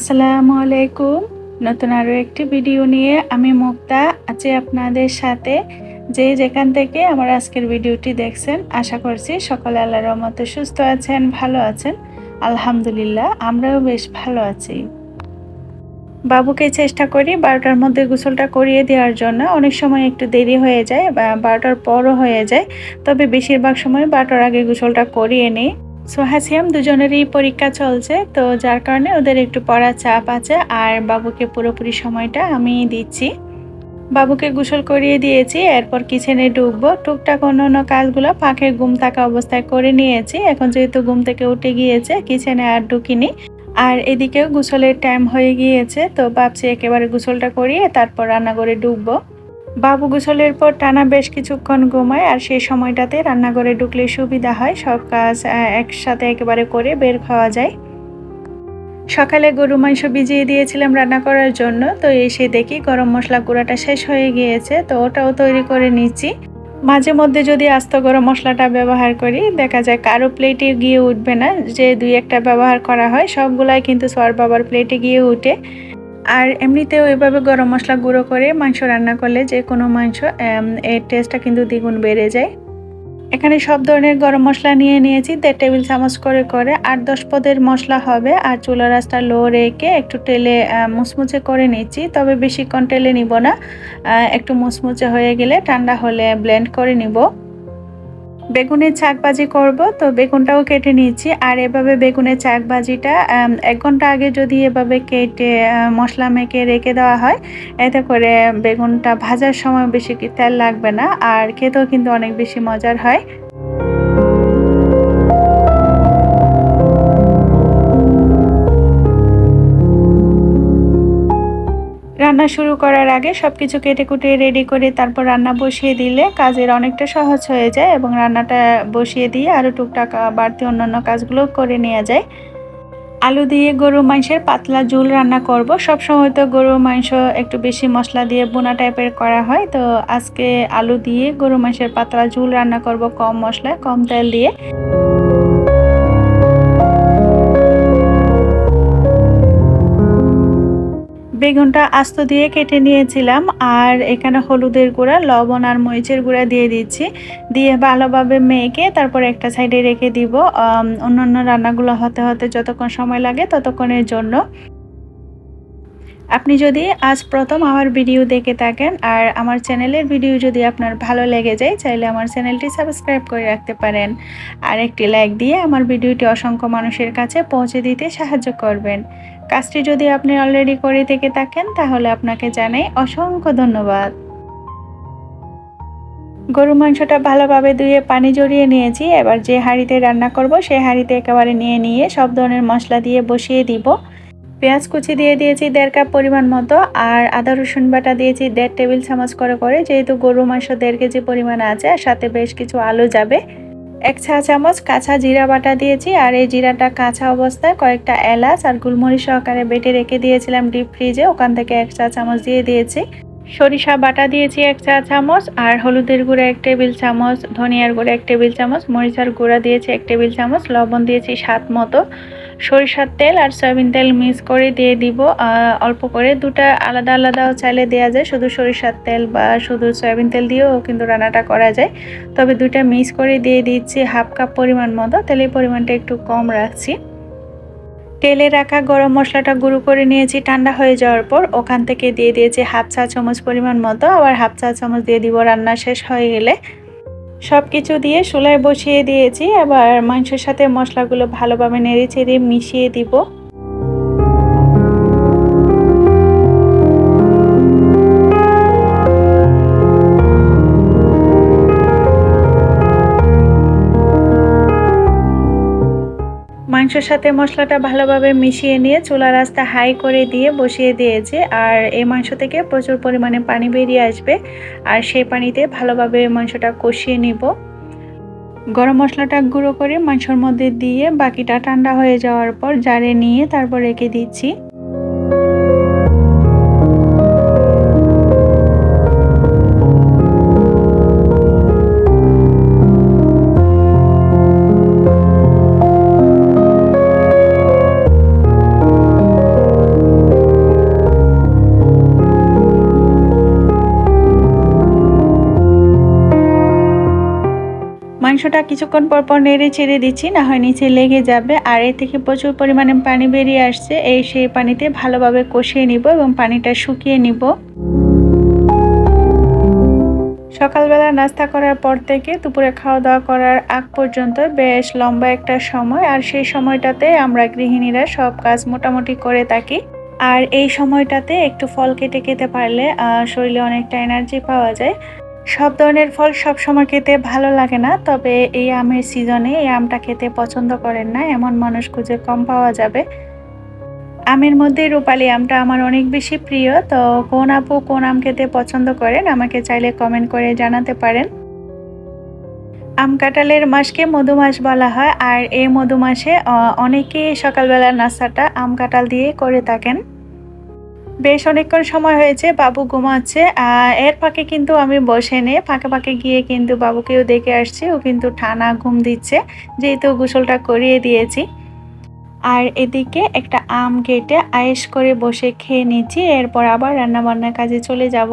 আসসালামু আলাইকুম। নতুন আরও একটি ভিডিও নিয়ে আমি মুক্তা আছি আপনাদের সাথে। যে যেখান থেকে আমার আজকের ভিডিওটি দেখছেন, আশা করছি সকলে আল্লাহর রহমতে সুস্থ আছেন, ভালো আছেন। আলহামদুলিল্লাহ, আমরাও বেশ ভালো আছি। বাবুকে চেষ্টা করি বারোটার মধ্যে গোসলটা করিয়ে দেওয়ার জন্য। অনেক সময় একটু দেরি হয়ে যায় বা বারোটার পরও হয়ে যায়। তবে বেশিরভাগ সময় বারোটার আগে গোসলটা করিয়ে নিই। সো হাসিয়াম দুজনেরই পরীক্ষা চলছে, তো যার কারণে ওদের একটু পড়ার চাপ আছে, আর বাবুকে পুরোপুরি সময়টা আমি দিচ্ছি। বাবুকে গোসল করিয়ে দিয়েছি, এরপর কিচেনে ঢুকবো। টুকটাক অন্য অন্য কাজগুলো পাখে ঘুম থাকা অবস্থায় করে নিয়েছি, এখন যেহেতু ঘুম থেকে উঠে গিয়েছে, কিচেনে আর ঢুকিনি। আর এদিকেও গোসলের টাইম হয়ে গিয়েছে, তো ভাবছি একেবারে গোসলটা করিয়ে তারপর রান্নাঘরে ঢুকবো। বাবু গোসলের পর টানা বেশ কিছুক্ষণ ঘুমায় আর সেই সময়টাতে রান্নাঘরে ঢুকলে সুবিধা হয়। সব কাজ একসাথে একেবারে করে বের খাওয়া যায়। সকালে গরু মাংস ভিজিয়ে দিয়েছিলাম রান্না করার জন্য। তো এসে দেখি গরম মশলা গুঁড়াটা শেষ হয়ে গিয়েছে। তো ওটাও তৈরি করে নিচ্ছি। মাঝে মধ্যে যদি আস্ত গরম মশলাটা ব্যবহার করি, দেখা যায় কারও প্লেটে গিয়ে উঠবে না। যে দুই একটা ব্যবহার করা হয়, সবগুলাই কিন্তু সোয়ার বাবার প্লেটে গিয়ে উঠে। আর এমনিতেও এভাবে গরম মশলা গুঁড়ো করে মাংস রান্না করলে যে কোনো মাংস এর টেস্টটা কিন্তু দ্বিগুণ বেড়ে যায়। এখানে সব ধরনের গরম মশলা নিয়ে নিয়েছি। দেড় টেবিল চামচ করে করে আট দশ পদের মশলা হবে। আর চুলা রাস্তা লো রেখে একটু তেলে মুচমুচে করে নিচ্ছি। তবে বেশিক্ষণ টেলে নিব না। একটু মুচমুচে হয়ে গেলে ঠান্ডা হলে ব্লেন্ড করে নিব। বেগুনের চাক ভাজি করব, তো বেগুনটাও কেটে নিয়েছি। আর এভাবে বেগুনের চাক ভাজিটা এক ঘণ্টা আগে যদি এভাবে কেটে মশলা মেখে রেখে দেওয়া হয়, এতে করে বেগুনটা ভাজার সময় বেশি তেল লাগবে না, আর খেতেও কিন্তু অনেক বেশি মজার হয়। রান্না শুরু করার আগে সব কিছু কেটে কুটে রেডি করে তারপর রান্না বসিয়ে দিলে কাজের অনেকটা সহজ হয়ে যায় এবং রান্নাটা বসিয়ে দিয়ে আরও টুকটাক বাড়তি অন্যান্য কাজগুলো করে নেওয়া যায়। আলু দিয়ে গরু মাংসের পাতলা ঝুল রান্না করব। সব সময় তো গরু মাংস একটু বেশি মশলা দিয়ে বোনা টাইপের করা হয়, তো আজকে আলু দিয়ে গরু মাংসের পাতলা ঝুল রান্না করব কম মশলায়, কম তেল দিয়ে। বেগুনটা আস্ত দিয়ে কেটে নিয়েছিলাম, আর এখানে হলুদের গুঁড়া, লবণ আর মরিচের গুঁড়া দিয়ে দিচ্ছি। দিয়ে ভালোভাবে মেখে তারপর একটা সাইডে রেখে দিব। অন্যান্য রান্নাগুলো হতে হতে যতক্ষণ সময় লাগে ততক্ষণের জন্য। আপনি যদি আজ প্রথম আমার ভিডিও দেখে থাকেন আর আমার চ্যানেলের ভিডিও যদি আপনার ভালো লেগে যায়, চাইলে আমার চ্যানেলটি সাবস্ক্রাইব করে রাখতে পারেন। আর একটি লাইক দিয়ে আমার ভিডিওটি অসংখ্য মানুষের কাছে পৌঁছে দিতে সাহায্য করবেন। কাজটি যদি আপনি অলরেডি করে থেকে থাকেন, তাহলে আপনাকে জানাই অসংখ্য ধন্যবাদ। গরু মাংসটা ভালোভাবে ধুয়ে পানি জড়িয়ে নিয়েছি। এবার যে হাঁড়িতে রান্না করব সেই হাঁড়িতে একেবারে নিয়ে নিয়ে সব ধরনের মশলা দিয়ে বসিয়ে দিব। পেঁয়াজ কুচি দিয়ে দিয়েছি দেড় কাপ পরিমাণ মতো, আর আদা রসুন বাটা দিয়েছি দেড় টেবিল চামচ করে করে। যেহেতু গরু মাংস দেড় কেজি পরিমাণ আছে, আর সাথে বেশ কিছু আলু যাবে। এক চা চামচ কাঁচা জিরা বাটা দিয়েছি আর এই জিরাটা কাঁচা অবস্থায় কয়েকটা এলাচ আর গুলমরিচ সহকারে বেটে রেখে দিয়েছিলাম ডিপ ফ্রিজে। ওখান থেকে এক চা চামচ দিয়ে দিয়েছি। সরিষা বাটা দিয়েছি এক চা চামচ আর হলুদের গুঁড়া এক টেবিল চামচ, ধনিয়ার গুঁড়া এক টেবিল চামচ, মরিচার গুঁড়া দিয়েছি এক টেবিল চামচ, লবণ দিয়েছি স্বাদ মতো। সরিষার তেল আর সয়াবিন তেল মিক্স করে দিয়ে দিব। অল্প করে দুটা আলাদা আলাদাও চাইলে দেওয়া যায়। শুধু সরিষার তেল বা শুধু সয়াবিন তেল দিয়েও কিন্তু রান্নাটা করা যায়। তবে দুইটা মিক্স করে দিয়ে দিচ্ছি হাফ কাপ পরিমাণ মতো। তেলের পরিমাণটা একটু কম রাখছি। তেলে রাখা গরম মশলাটা গুঁড়ো করে নিয়েছি। ঠান্ডা হয়ে যাওয়ার পর ওখান থেকে দিয়ে দিয়েছি হাফ চা চামচ পরিমাণ মতো। আবার হাফ চা চামচ দিয়ে দিব, রান্না শেষ হয়ে গেলে। সব কিছু দিয়ে চুলায় বসিয়ে দিয়েছি। আবার মাংসের সাথে মশলাগুলো ভালোভাবে নেড়ে চেড়ে মিশিয়ে দিব। মাংসের সাথে মশলাটা ভালোভাবে মিশিয়ে নিয়ে চুলা রাস্তা হাই করে দিয়ে বসিয়ে দিয়েছে। আর এই মাংস থেকে প্রচুর পরিমাণে পানি বেরিয়ে আসবে। আর সেই পানিতে ভালোভাবে মাংসটা কষিয়ে নিব। গরম মশলাটা গুঁড়ো করে মাংসর মধ্যে দিয়ে বাকিটা ঠান্ডা হয়ে যাওয়ার পর জারে নিয়ে তারপর রেখে দিচ্ছি। মাংসটা কিছুক্ষণ পর পর নেড়ে ছেড়ে দিচ্ছি, না হয় নিচে লেগে যাবে। আর এর থেকে প্রচুর পরিমাণে পানি বেরিয়ে আসছে। এই সেই পানিতে ভালোভাবে কষিয়ে নিব এবং পানিটা শুকিয়ে নিব। সকালবেলা নাস্তা করার পর থেকে দুপুরে খাওয়া দাওয়া করার আগ পর্যন্ত বেশ লম্বা একটা সময়, আর সেই সময়টাতে আমরা গৃহিণীরা সব কাজ মোটামুটি করে থাকি। আর এই সময়টাতে একটু ফল কেটে খেতে পারলে শরীরে অনেকটা এনার্জি পাওয়া যায়। সব ধরনের ফল সব সময় খেতে ভালো লাগে না, তবে এই আমের সিজনে এই আমটা খেতে পছন্দ করেন না, এমন মানুষ খুঁজে কম পাওয়া যাবে। আমের মধ্যে রূপালি আমটা আমার অনেক বেশি প্রিয়, তো কোন আপু কোন আম খেতে পছন্দ করেন আমাকে চাইলে কমেন্ট করে জানাতে পারেন। আম কাঁঠালের মাসকে মধুমাস বলা হয়, আর এই মধুমাসে অনেকেই সকালবেলার নাস্তাটা আম কাঁঠাল দিয়ে করে থাকেন। বেশ অনেকক্ষণ সময় হয়েছে, বাবু ঘুমাচ্ছে এর ফাঁকে কিন্তু আমি বসে নে। ফাঁকে ফাঁকে গিয়ে কিন্তু বাবুকেও দেখে আসছি, ও কিন্তু ঠানা ঘুম দিচ্ছে, যেহেতু গোসলটা করিয়ে দিয়েছি। আর এদিকে একটা আম কেটে আয়েস করে বসে খেয়ে নিচ্ছি, এরপর আবার রান্নাবান্নার কাজে চলে যাব।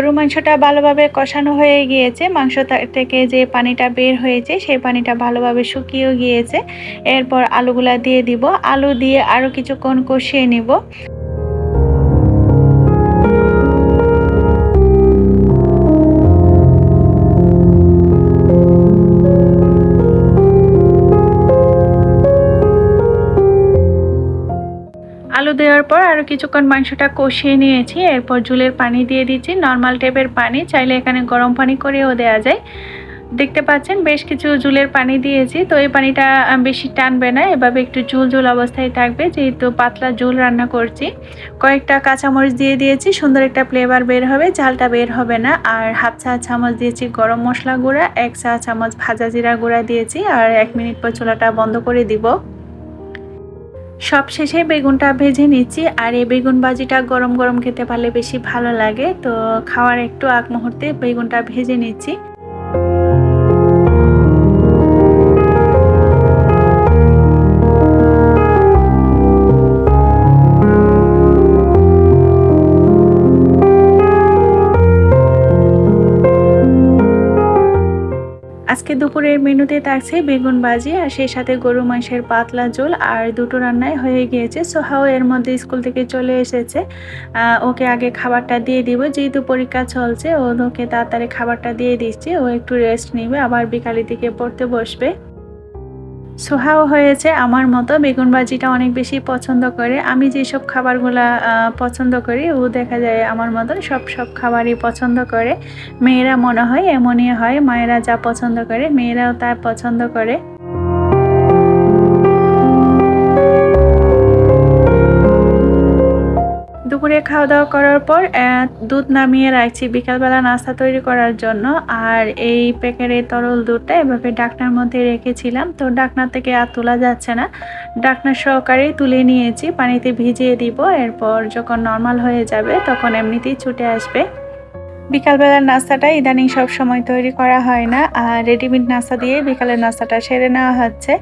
গরু মাংসটা ভালোভাবে কষানো হয়ে গিয়েছে। মাংস থেকে যে পানিটা বের হয়েছে, সেই পানিটা ভালোভাবে শুকিয়েও গিয়েছে। এরপর আলুগুলা দিয়ে দিব। আলু দিয়ে আরও কিছুক্ষণ কষিয়ে নিব। দেওয়ার পর আরও কিছুক্ষণ মাংসটা কষিয়ে নিয়েছি। এরপর জুলের পানি দিয়ে দিচ্ছি। নর্মাল টাইপের পানি, চাইলে এখানে গরম পানি করেও দেওয়া যায়। দেখতে পাচ্ছেন, বেশ কিছু জুলের পানি দিয়েছি। তো এই পানিটা বেশি টানবে না। এভাবে একটু জুল ঝুল অবস্থায় থাকবে। যেহেতু পাতলা ঝুল রান্না করছি। কয়েকটা কাঁচামরিচ দিয়ে দিয়েছি। সুন্দর একটা ফ্লেভার বের হবে। ঝালটা বের হবে না। আর হাফ চা চামচ দিয়েছি গরম মশলা গুঁড়া। এক চা চামচ ভাজা জিরা গুঁড়া দিয়েছি। আর এক মিনিট পর চুলাটা বন্ধ করে দিব। সব শেষে বেগুনটা ভেজে নিচ্ছি, আর এই বেগুন বাজিটা গরম গরম খেতে পারলে বেশি ভালো লাগে। তো খাওয়ার একটু আগ মুহূর্তে বেগুনটা ভেজে নিচ্ছি। আজকে দুপুরের মেনুতে থাকছে বেগুন ভাজি আর সেই সাথে গরু মাংসের পাতলা ঝোল আর দুটো রান্নায় হয়ে গিয়েছে। সোহাও এর মধ্যে স্কুল থেকে চলে এসেছে। ওকে আগে খাবারটা দিয়ে দিব। যেহেতু পরীক্ষা চলছে, ওকে তাড়াতাড়ি খাবারটা দিয়ে দিচ্ছে। ও একটু রেস্ট নেবে, আবার বিকালের দিকে পড়তে বসবে। সোহাও হয়েছে। আমার মতো বেগুন ভাজিটা অনেক বেশি পছন্দ করে। আমি যেসব খাবারগুলা পছন্দ করি, ও দেখা যায় আমার মতন সব সব খাবারই পছন্দ করে। মেয়েরা মনে হয় এমনই হয়, মায়েরা যা পছন্দ করে, মেয়েরাও তা পছন্দ করে। দুপুরে খাওয়া দাওয়া করার পর দুধ নামিয়ে রাখছি বিকালবেলা নাস্তা তৈরি করার জন্য। আর এই প্যাকের এই তরল দুধটা এভাবে ডাকনার মধ্যে রেখেছিলাম। তো ডাকনা থেকে আর তোলা যাচ্ছে না। ডাকনার সহকারেই তুলে নিয়েছি, পানিতে ভিজিয়ে দিব। এরপর যখন নর্মাল হয়ে যাবে, তখন এমনিতেই ছুটে আসবে। বিকালবেলার নাস্তাটা ইদানিং সব সময় তৈরি করা হয় না, আর রেডিমেড নাস্তা দিয়ে বিকালের নাস্তাটা সেরে নেওয়া হচ্ছে।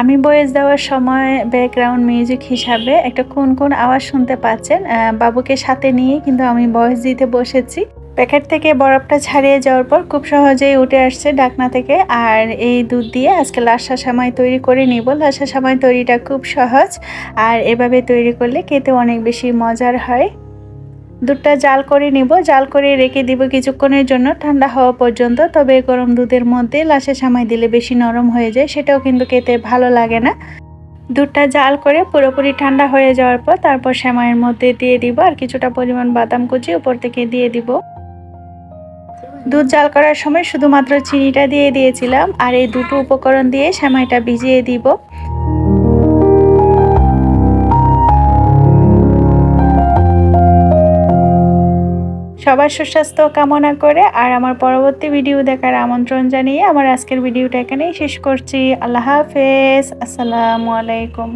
আমি বয়েস দেওয়ার সময় ব্যাকগ্রাউন্ড মিউজিক হিসাবে একটা কোন কোন আওয়াজ শুনতে পাচ্ছেন বাবুকে সাথে নিয়ে কিন্তু আমি বয়স দিতে বসেছি। প্যাকেট থেকে বরফটা ছাড়িয়ে যাওয়ার পর খুব সহজেই উঠে আসছে ডাকনা থেকে, আর এই দুধ দিয়ে আজকে লাসা সামাই তৈরি করে নিব। লাসা সামাই তৈরিটা খুব সহজ, আর এভাবে তৈরি করলে খেতে অনেক বেশি মজার হয়। দুধটা জাল করে নিব। জাল করে রেখে দিব কিছুক্ষণের জন্য। ঠান্ডা হওয়া পর্যন্ত। তবে গরম দুধের মধ্যে লাশে সামাই দিলে বেশি নরম হয়ে যায়। সেটাও কিন্তু খেতে ভালো লাগে না। দুধটা জাল করে পুরোপুরি ঠান্ডা হয়ে যাওয়ার পর তারপর সেমাইয়ের মধ্যে দিয়ে দিব আর কিছুটা পরিমাণ বাদাম কুচি উপর থেকে দিয়ে দিব। দুধ জাল করার সময় শুধুমাত্র চিনিটা দিয়ে দিয়েছিলাম। আর এই দুটো উপকরণ দিয়ে সেমাইটা ভিজিয়ে দিব। সবার সুস্বাস্থ্য কামনা করে আর আমার পরবর্তী ভিডিও দেখার আমন্ত্রণ জানিয়ে আমার আজকের ভিডিওটা এখানেই শেষ করছি। আল্লাহ হাফেজ। আসসালামু আলাইকুম।